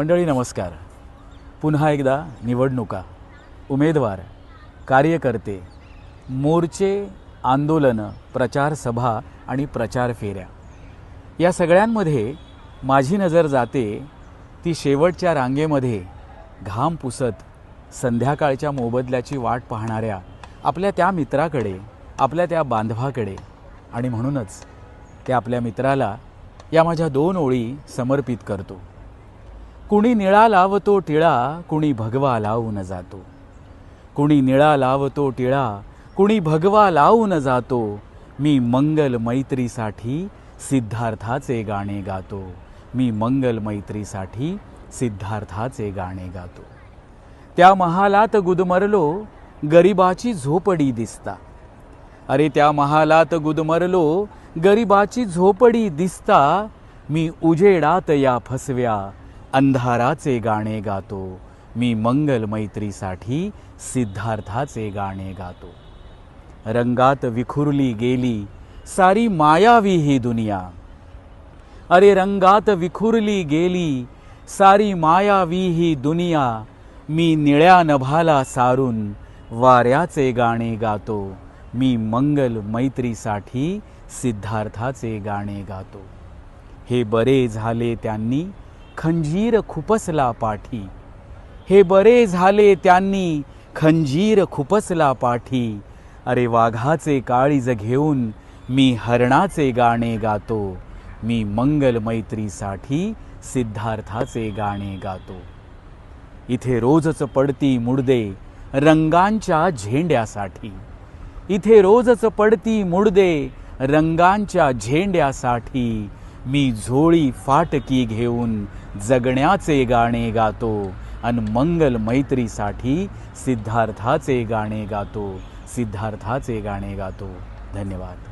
मंडळी नमस्कार. पुन्हा एकदा निवडणुका. उमेदवार कार्यकर्ते मोर्चे आंदोलनं प्रचार सभा आणि प्रचार फेऱ्या. या सगळ्यांमध्ये माझी नजर जाते ती शेवटच्या रांगेमध्ये घाम पुसत संध्याकाळच्या मोबदल्याची वाट पाहणाऱ्या आपल्या त्या मित्राकडे आपल्या त्या बांधवाकडे आणि म्हणूनच त्या आपल्या मित्राला या माझ्या दोन ओळी समर्पित करतो. कुणी निळा लावतो टिळा कुणी भगवा लावून जातो. कुणी निळा लावतो टिळा कुणी भगवा लावून जातो. मी मंगल मैत्रीसाठी सिद्धार्थाचे गाणे गातो. मी मंगल मैत्रीसाठी सिद्धार्थाचे गाणे गातो. त्या महालात गुदमरलो गरिबाची झोपडी दिसता. अरे त्या महालात गुदमरलो गरिबाची झोपडी दिसता. मी उजेडात या फसव्या अंधाराचे गाणे गातो. मी मंगल मैत्रीसाठी सिद्धार्थाचे गाणे गातो. रंगात विखुरली गेली सारी मायावी ही दुनिया. अरे रंगात विखुरली गेली सारी मायावी ही दुनिया. मी निळ्या नभाला सारून वाऱ्याचे गाणे गातो. मी मंगल मैत्रीसाठी सिद्धार्थाचे गाणे गातो. हे बरे झाले त्यांनी खंजीर खुपसला पाठी. हे बरे झाले त्यांनी खंजीर खुपसला पाठी. अरे वाघाचे काळीज घेऊन मी हरणाचे गाणे गातो. मी मंगल मैत्रीसाठी सिद्धार्थाचे गाणे गातो. इथे रोजच पडती मुडदे रंगांच्या झेंड्यासाठी. इथे रोजच पडती मुडदे रंगांच्या झेंड्यासाठी. मी झोळी फाटकी घेऊन जगण्याचे गाणे गातो आणि मंगल मैत्रीसाठी सिद्धार्थाचे गाणे गातो सिद्धार्थाचे गाणे गातो. धन्यवाद.